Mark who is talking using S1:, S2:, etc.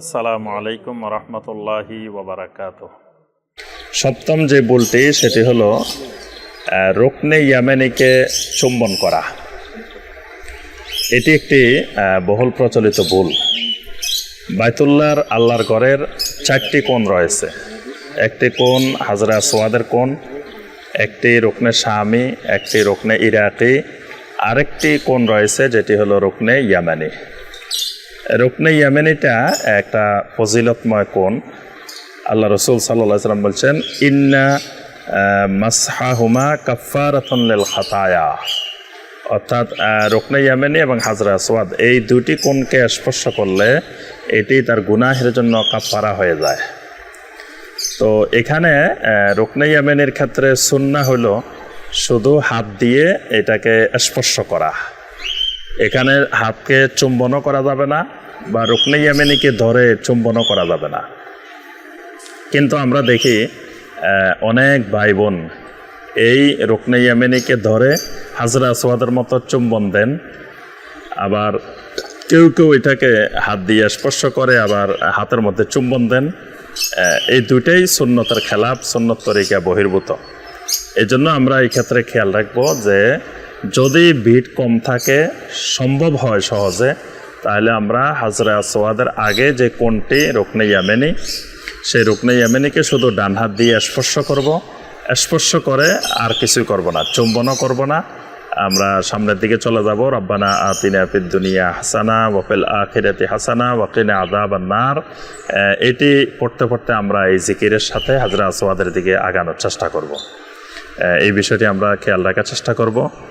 S1: আসসালামু আলাইকুম রহমতুল্লাহি ওবরাকাত
S2: সপ্তম যে বুলটি সেটি হলো রুকনে ইয়ামেনিকে চুম্বন করা। এটি একটি বহুল প্রচলিত ভুল। বাইতুল্লাহর আল্লাহর ঘরের চারটি কোণ রয়েছে। একটি কোণ হাজরা সোয়াদের কোণ, একটি রুকনে শামি, একটি রুকনে ইরাকি, আরেকটি কোণ রয়েছে, যেটি হলো রুকনে ইয়ামানি। রুকনে ইয়ামানিটা একটা ফজিলতময় কোণ। আল্লাহ রসুল সাল্লাহ সাল্লাম বলছেন, ইন্না মাসহাহুমা কাফারাতুল খাতায়া। অর্থাৎ রুকনে ইয়ামেনি এবং হাজরা সোয়াদ এই দুটি কোণকে স্পর্শ করলে এটি তার গুনাহের জন্য কাফারা হয়ে যায়। তো এখানে রুকনে ইয়ামেনির ক্ষেত্রে সুন্না হলো শুধু হাত দিয়ে এটাকে স্পর্শ করা। এখানে হাতকে চুম্বনও করা যাবে না বা রুকনে ইয়ামেনিকে ধরে চুম্বনও করা যাবে না। কিন্তু আমরা দেখি অনেক ভাই বোন এই রুকনে ইয়ামেনিকে ধরে হাজরা সোয়াদের মতো চুম্বন দেন। আবার কেউ কেউ এটাকে হাত দিয়ে স্পর্শ করে, আবার হাতের মধ্যে চুম্বন দেন। এই দুইটাই সুন্নতের খেলাপ সুন্নত তরিকা বহির্ভূত। এই জন্য আমরা এই ক্ষেত্রে খেয়াল রাখব যে যদি ভিড় কম থাকে, সম্ভব হয় সহজে, তাহলে আমরা হাজরা সোয়াদের আগে যে কোনটি, রুকনে ইয়ামেনি, সেই রুকনে ইয়ামেনিকে শুধু ডান হাত দিয়ে স্পর্শ করব। স্পর্শ করে আর কিছুই করব না, চুম্বনও করব না। আমরা সামনের দিকে চলে যাব, রব্বানা আতিনা ফিদ দুনিয়া হাসানা ওয়াফিল আখিরাতি হাসানা ওয়াকিনা আযাব নার এটি পড়তে পড়তে আমরা এই জিকিরের সাথে হাজরা আসওয়াদের দিকে আগানোর চেষ্টা করব। এই বিষয়টি আমরা খেয়াল রাখার চেষ্টা করব।